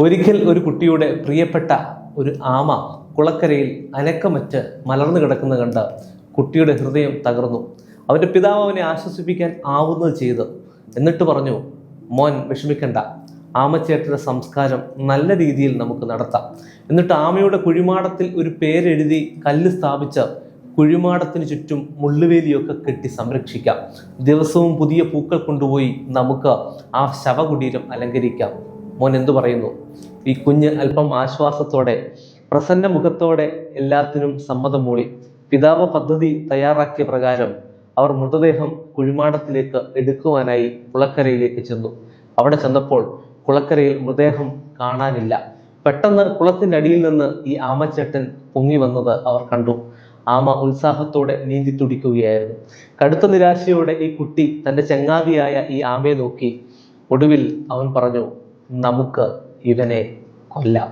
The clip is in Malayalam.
ഒരിക്കൽ ഒരു കുട്ടിയുടെ പ്രിയപ്പെട്ട ഒരു ആമ കുളക്കരയിൽ അനക്കമറ്റ് മലർന്നു കിടക്കുന്ന കണ്ട് കുട്ടിയുടെ ഹൃദയം തകർന്നു. അവന്റെ പിതാവ് അവനെ ആശ്വസിപ്പിക്കാൻ ആവുന്നത് ചെയ്തു. എന്നിട്ട് പറഞ്ഞു മോൻ വിഷമിക്കണ്ട. ആമച്ചേട്ടന്റെ സംസ്കാരം നല്ല രീതിയിൽ നമുക്ക് നടത്താം. എന്നിട്ട് ആമയുടെ കുഴിമാടത്തിൽ ഒരു പേരെഴുതി കല്ല് സ്ഥാപിച്ച് കുഴിമാടത്തിന് ചുറ്റും മുള്ളുവേലിയൊക്കെ കെട്ടി സംരക്ഷിക്കാം. ദിവസവും പുതിയ പൂക്കൾ കൊണ്ടുപോയി നമുക്ക് ആ ശവകുടീരം അലങ്കരിക്കാം. മോൻ എന്തു പറയുന്നു? ഈ കുഞ്ഞ് അല്പം ആശ്വാസത്തോടെ പ്രസന്ന മുഖത്തോടെ എല്ലാത്തിനും സമ്മതം മൂളി പിതാവ് പദ്ധതി തയ്യാറാക്കിയ പ്രകാരം അവർ മൃതദേഹം കുഴിമാടത്തിലേക്ക് എടുക്കുവാനായി കുളക്കരയിലേക്ക് ചെന്നു. അവിടെ ചെന്നപ്പോൾ കുളക്കരയിൽ മൃതദേഹം കാണാനില്ല. പെട്ടെന്ന് അടിയിൽ നിന്ന് ഈ ആമച്ചേട്ടൻ പൊങ്ങി വന്നത് അവർ കണ്ടു. ആമ ഉത്സാഹത്തോടെ നീന്തി തുടിക്കുകയായിരുന്നു. കടുത്ത നിരാശയോടെ ഈ കുട്ടി തന്റെ ചങ്ങാതിയായ ഈ ആമയെ നോക്കി. ഒടുവിൽ അവൻ പറഞ്ഞു നമുക്ക് ഇവനെ കൊല്ലാം.